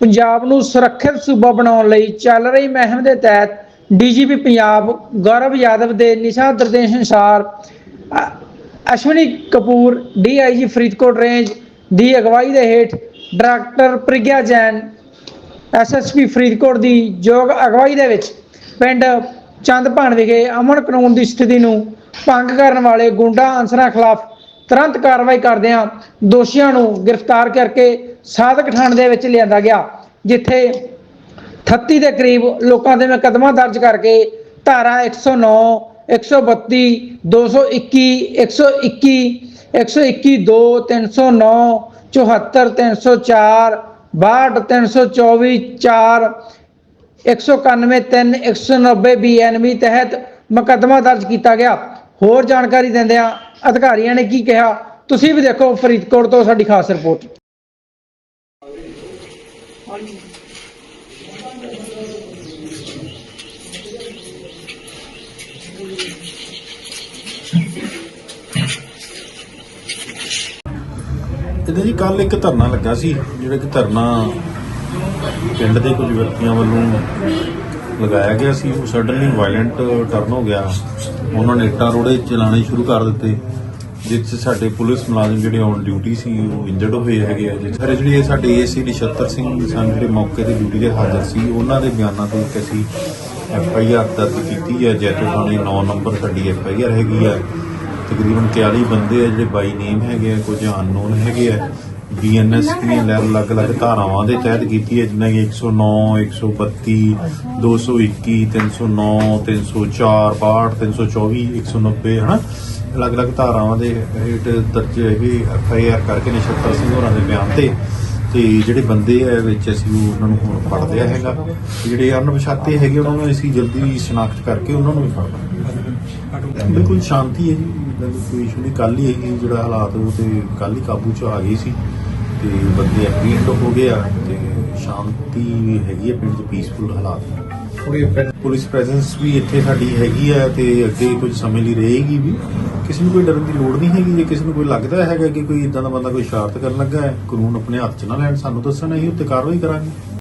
ਪੰਜਾਬ ਨੂੰ ਸੁਰੱਖਿਅਤ ਸੂਬਾ ਬਣਾਉਣ ਲਈ ਚੱਲ ਰਹੀ ਮਹਿਮ ਦੇ ਤਹਿਤ ਡੀਜੀਪੀ ਪੰਜਾਬ ਗੌਰਵ ਯਾਦਵ ਦੇ ਨਿਸ਼ਾ ਨਿਰਦੇਸ਼ ਅਨੁਸਾਰ ਅ- ਅਸ਼ਵਨੀ ਕਪੂਰ, ਡੀਆਈਜੀ ਫਰੀਦਕੋਟ ਰੇਂਜ ਦੀ ਅਗਵਾਈ ਦੇ ਹੇਠ ਡਾਇਰੈਕਟਰ ਪ੍ਰਗਿਆ ਜੈਨ, ਐਸਐਸਪੀ ਫਰੀਦਕੋਟ ਦੀ ਯੋਗ ਅਗਵਾਈ ਦੇ ਵਿੱਚ ਪਿੰਡ ਚੰਦਪਾਣ ਵਿਖੇ ਅਮਨ ਕਾਨੂੰਨ ਦੀ ਸਥਿਤੀ ਨੂੰ ਭੰਗ ਕਰਨ ਵਾਲੇ ਗੁੰਡਾ ਅਨਸਰਾਂ ਖਿਲਾਫ ਤੁਰੰਤ ਕਾਰਵਾਈ ਕਰਦਿਆਂ ਦੋਸ਼ੀਆਂ ਨੂੰ ਗ੍ਰਿਫਤਾਰ ਕਰਕੇ ਸਾਧਕ ਥਾਣੇ ਦੇ ਵਿੱਚ ਲਿਆਂਦਾ ਗਿਆ, ਜਿੱਥੇ 38 ਦੇ ਕਰੀਬ ਲੋਕਾਂ ਦੇ ਮੁਕੱਦਮਾ ਦਰਜ ਕਰਕੇ ਧਾਰਾ 109 132 221 121 121 2 309 74 304 62 324 4 191 3 190 ਬੀਐਨਬੀ ਤਹਿਤ ਮੁਕੱਦਮਾ ਦਰਜ ਕੀਤਾ ਗਿਆ। ਹੋਰ ਜਾਣਕਾਰੀ ਦਿੰਦਿਆਂ ਅਧਿਕਾਰੀਆਂ ਨੇ ਕੀ ਕਿਹਾ, ਤੁਸੀਂ ਵੀ ਦੇਖੋ ਫਰੀਦਕੋਟ ਤੋਂ ਸਾਡੀ ਖਾਸ ਰਿਪੋਰਟ। ਇਹਦੇ ਜੀ ਕੱਲ ਇੱਕ ਧਰਨਾ ਲੱਗਾ ਸੀ, ਜਿਹੜਾ ਕਿ ਧਰਨਾ ਪਿੰਡ ਦੇ ਕੁਝ ਵਿਅਕਤੀਆਂ ਵੱਲੋਂ ਲਗਾਇਆ ਗਿਆ ਸੀ। ਉਹ ਸਡਨਲੀ ਵਾਇਲੈਂਟ ਟਰਨ ਹੋ ਗਿਆ। ਉਹਨਾਂ ਨੇ ਇੱਟਾਂ ਰੋੜੇ ਚਲਾਣੇ ਸ਼ੁਰੂ ਕਰ ਦਿੱਤੇ। ਜਿਸ 'ਚ ਸਾਡੇ ਪੁਲਿਸ ਮੁਲਾਜ਼ਮ ਜਿਹੜੇ ਔਨ ਡਿਊਟੀ ਸੀ, ਉਹ ਇੰਜਰਡ ਹੋਏ ਹੈਗੇ ਆ ਜਿਸ ਤਰ੍ਹਾਂ ਜਿਹੜੀ ਇਹ ਸਾਡੇ ਏਸੀ ਨਛੱਤਰ ਸਿੰਘ ਸਨ ਜਿਹੜੇ ਮੌਕੇ ਤੇ ਡਿਊਟੀ ਦੇ ਹਾਜ਼ਰ ਸੀ, ਉਹਨਾਂ ਦੇ ਬਿਆਨਾਂ ਤੋਂ ਇੱਕ ਅਸੀਂ ਐਫ ਆਈ ਆਰ ਦਰਜ ਕੀਤੀ ਹੈ ਜੈਤੋ ਥਾਣੇ 9 ਨੰਬਰ ਸਾਡੀ ਐਫ ਆਈ ਆਰ ਹੈਗੀ ਆ। ਤਕਰੀਬਨ 40 ਬੰਦੇ ਆ ਜਿਹੜੇ ਬਾਈ ਨੇਮ ਹੈਗੇ ਆ, ਕੁਝ ਅਨਨੋਨ ਹੈਗੇ ਆ। ਬੀਐਨਐਸ ਦੀਆਂ ਅਲੱਗ-ਅਲੱਗ ਧਾਰਾਵਾਂ ਦੇ ਤਹਿਤ ਕੀਤੀ ਹੈ ਜਿਨ੍ਹਾਂ ਕਿ 109 132 221 309 304 62 324 190 ਹਨਾ? ਅਲੱਗ-ਅਲੱਗ ਧਾਰਾਵਾਂ ਦੇ ਹੇਠ ਦਰਜ ਇਹ ਐਫਆਈਆਰ ਕਰਕੇ ਨਛੱਤਰ ਸਿੰਘ ਹੋਰਾਂ ਦੇ ਬਿਆਨ ਤੇ। ਤੇ ਜਿਹੜੇ ਬੰਦੇ ਆ ਵਿੱਚ ਅਸੀਂ ਉਹ ਉਹਨਾਂ ਨੂੰ ਹੁਣ ਫੜ ਲਿਆ ਹੈਗਾ। ਜਿਹੜੇ ਅਣਪਛਾਤੇ ਹੈਗੇ ਉਹਨਾਂ ਨੂੰ ਅਸੀਂ ਜਲਦੀ ਸ਼ਨਾਖਤ ਕਰਕੇ ਉਹਨਾਂ ਨੂੰ ਵੀ ਫੜ ਲਾਂਗੇ। ਬਿਲਕੁਲ ਸ਼ਾਂਤੀ ਹੈ ਜੀ। ਇੱਦਾਂ ਦੀ ਕੋਈ ਇਸ਼ੂ ਨਹੀਂ। ਕੱਲ ਹੀ ਇਹ ਜਿਹੜਾ ਹਾਲਾਤ ਉਹ ਤੇ ਕੱਲ ਹੀ ਕਾਬੂ ਚ ਆ ਗਈ ਸੀ। ਤੇ ਬੰਦੇ ਐਕਟਿਵ ਹੋ ਗਏ ਆ। ਤੇ ਸ਼ਾਂਤੀ ਹੈਗੀ ਹੈ ਪਿੰਡ 'ਚ ਪੀਸਫੁਲ ਹਾਲਾਤ। ਪੁਲਿਸ ਪ੍ਰੈਜ਼ੈਂਸ ਵੀ ਇੱਥੇ ਸਾਡੀ ਹੈਗੀ ਆ ਤੇ ਅੱਗੇ ਕੁਝ ਸਮੇਂ ਲਈ ਰਹੇਗੀ ਵੀ। ਕਿਸੇ ਨੂੰ ਕੋਈ ਡਰਨ ਦੀ ਲੋੜ ਨਹੀਂ ਹੈਗੀ, ਜੇ ਕਿਸੇ ਨੂੰ ਕੋਈ ਲੱਗਦਾ ਹੈਗਾ ਕਿ ਕੋਈ ਇਦਾਂ ਦਾ ਬੰਦਾ ਕੋਈ ਸ਼ਰਾਰਤ ਕਰਨ ਲੱਗਾ ਹੈ, ਕਾਨੂੰਨ ਆਪਣੇ ਹੱਥ 'ਚ ਨਾ ਲੈਣ, ਸਾਨੂੰ ਦੱਸਣ ਅਸੀਂ ਉੱਤੇ ਕਾਰਵਾਈ ਕਰਾਂਗੇ।